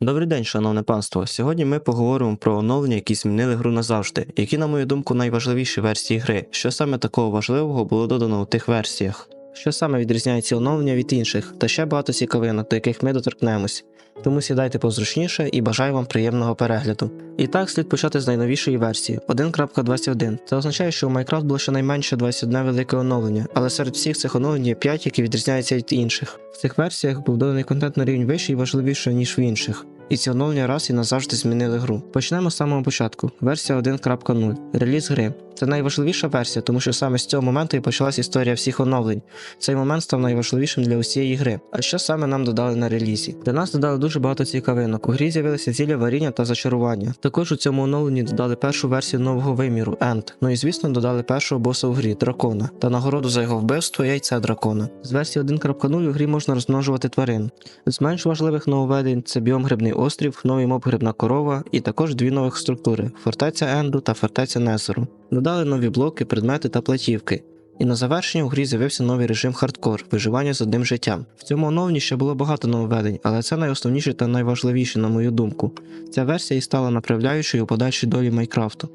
Добрий день, шановне панство. Сьогодні ми поговоримо про оновлення, які змінили гру назавжди, які, на мою думку, найважливіші версії гри. Що саме такого важливого було додано у тих версіях? Що саме відрізняє ці оновлення від інших, та ще багато цікавинок, до яких ми доторкнемось. Тому сідайте позручніше і бажаю вам приємного перегляду. І так слід почати з найновішої версії 1.21. Це означає, що у Minecraft було щонайменше 21 велике оновлення, але серед всіх цих оновлень є 5, які відрізняються від інших. В цих версіях був доданий контент на рівень вищий і важливіший, ніж в інших. І ці оновлення раз і назавжди змінили гру. Почнемо з самого початку. Версія 1.0. Реліз гри. Це найважливіша версія, тому що саме з цього моменту і почалась історія всіх оновлень. Цей момент став найважливішим для усієї гри. А що саме нам додали на релізі? Для нас додали дуже багато цікавинок. У грі з'явилися зілля варіння та зачарування. Також у цьому оновленні додали першу версію нового виміру End. Ну і звісно додали першого боса у грі дракона та нагороду за його вбивство яйце дракона. З версії 1.0 у грі можна розмножувати тварин. З менш важливих нововведень це біом Грибний острів, новий моб Грибна корова і також дві нових структури фортеця Енду та фортеця Незеру. Додали нові блоки, предмети та платівки. І на завершення у грі з'явився новий режим хардкор виживання з одним життям. В цьому оновленні ще було багато нововведень, але це найосновніше та найважливіше, на мою думку. Ця версія і стала направляючою у подальшій долі Майкрафту.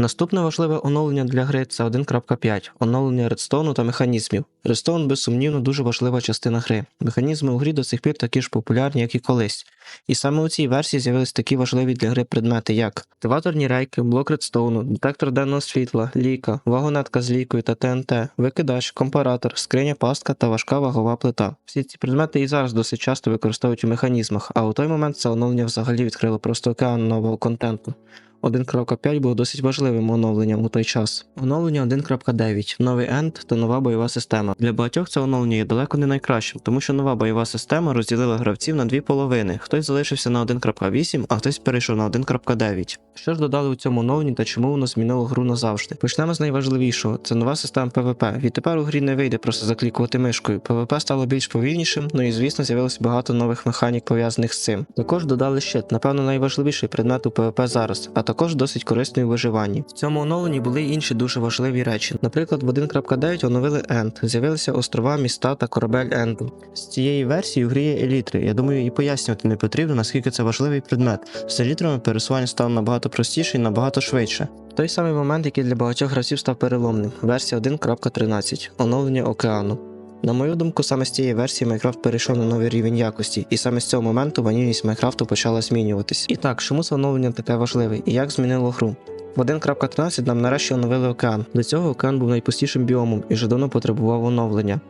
Наступне важливе оновлення для гри це 1.5 оновлення редстоуну та механізмів. Редстоун, безсумнівно, дуже важлива частина гри. Механізми у грі до сих пір такі ж популярні, як і колись. І саме у цій версії з'явились такі важливі для гри предмети, як активаторні рейки, блок редстоуну, детектор денного світла, ліка, вагонетка з лікою та ТНТ, викидач, компаратор, скриня пастка та важка вагова плита. Всі ці предмети і зараз досить часто використовують у механізмах, а у той момент це оновлення взагалі відкрило просто океан нового контенту. 1.5 було досить важливим оновленням у той час. Оновлення 1.9, новий енд та нова бойова система. Для багатьох це оновлення є далеко не найкращим, тому що нова бойова система розділила гравців на дві половини. Хтось залишився на 1.8, а хтось перейшов на 1.9. Що ж додали у цьому оновленні та чому воно змінило гру назавжди? Почнемо з найважливішого: це нова система PvP. Відтепер у грі не вийде просто заклікувати мишкою. PvP стало більш повільнішим, ну і звісно з'явилось багато нових механік пов'язаних з цим. Також додали щит, напевно, найважливіший предмет у PvP зараз, а також досить корисний у виживанні. В цьому оновленні були інші дуже важливі речі. Наприклад, в 1.9 оновили Енд, з'явилися острова, міста та корабель Енду. З цієї версії у грі є елітри. Я думаю, і пояснювати не потрібно, наскільки це важливий предмет. З елітрами пересування стало набагато простіше і набагато швидше. Той самий момент, який для багатьох гравців став переломним. Версія 1.13 оновлення океану. На мою думку, саме з цієї версії Майнкрафт перейшов на новий рівень якості, і саме з цього моменту ванільність Майнкрафту почала змінюватись. І так, чому це оновлення таке важливе і як змінило гру? В 1.13 нам нарешті оновили океан. До цього океан був найпустішим біомом і вже давно потребував оновлення.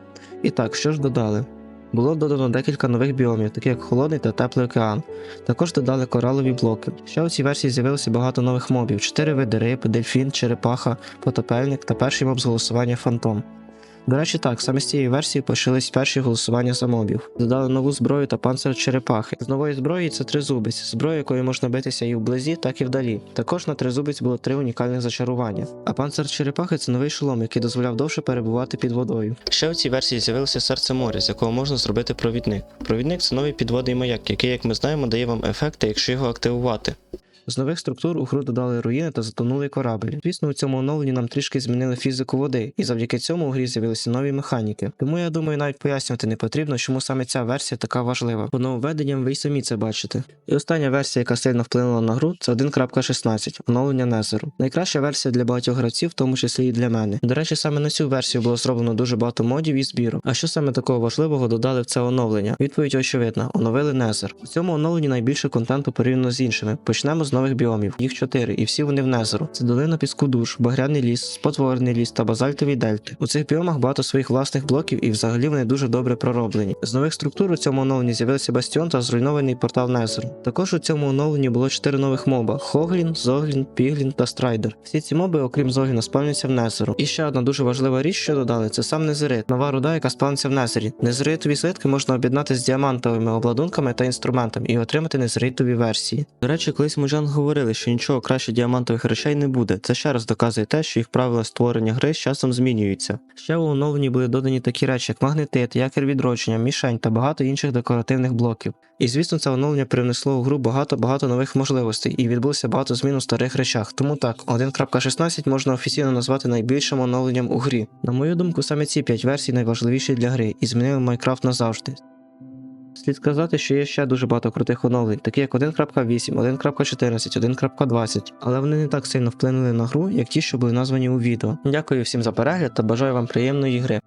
І так, що ж додали? Було додано декілька нових біомів, таких як холодний та теплий океан. Також додали коралові блоки. Ще у цій версії з'явилося багато нових мобів: 4 види риб, дельфін, черепаха, потопельник та перший моб з голосування фантом. До речі, так, саме з цієї версії почались перші голосування за мобів. Додали нову зброю та панцир черепахи. З нової зброї це тризубець, зброя, якою можна битися і вблизі, так і вдалі. Також на тризубець було три унікальних зачарування. А панцир черепахи це новий шолом, який дозволяв довше перебувати під водою. Ще у цій версії з'явилося серце моря, з якого можна зробити провідник. Провідник це новий підводний маяк, який, як ми знаємо, дає вам ефекти, якщо його активувати. З нових структур у гру додали руїни та затонулий корабель. Звісно, у цьому оновленні нам трішки змінили фізику води, і завдяки цьому у грі з'явилися нові механіки. Тому я думаю, навіть пояснювати не потрібно, чому саме ця версія така важлива. По нововведенням ви й самі це бачите. І остання версія, яка сильно вплинула на гру, це 1.16 оновлення Незеру. Найкраща версія для багатьох гравців, в тому числі і для мене. До речі, саме на цю версію було зроблено дуже багато модів і збіру. А що саме такого важливого додали в це оновлення? Відповідь очевидна: оновили Незер. У цьому оновленні найбільше контенту порівняно з іншими. Почнемо з нових біомів. Їх чотири, і всі вони в Незеру. Це долина піску душ, багряний ліс, спотворений ліс та базальтові дельти. У цих біомах багато своїх власних блоків, і взагалі вони дуже добре пророблені. З нових структур у цьому оновленні з'явився бастіон та зруйнований портал Незеру. Також у цьому оновленні було чотири нових моба: Хоглін, Зоглін, Піглін та Страйдер. Всі ці моби, окрім Зогліна, спавняться в Незеру. І ще одна дуже важлива річ, що додали, це сам Незерит, нова руда, яка спавниться в Незері. Незеритові слитки можна об'єднати з діамантовими обладунками та інструментами і отримати незеритові версії. До речі, колись мужан говорили, що нічого краще діамантових речей не буде. Це ще раз доказує те, що їх правила створення гри з часом змінюються. Ще у оновленні були додані такі речі, як магнетит, якір відродження, мішень та багато інших декоративних блоків. І звісно, це оновлення привнесло у гру багато-багато нових можливостей і відбулося багато змін у старих речах. Тому так, 1.16 можна офіційно назвати найбільшим оновленням у грі. На мою думку, саме ці 5 версій найважливіші для гри і змінили Майнкрафт назавжди. Слід сказати, що є ще дуже багато крутих оновлень, такі як 1.8, 1.14, 1.20, але вони не так сильно вплинули на гру, як ті, що були названі у відео. Дякую всім за перегляд та бажаю вам приємної гри.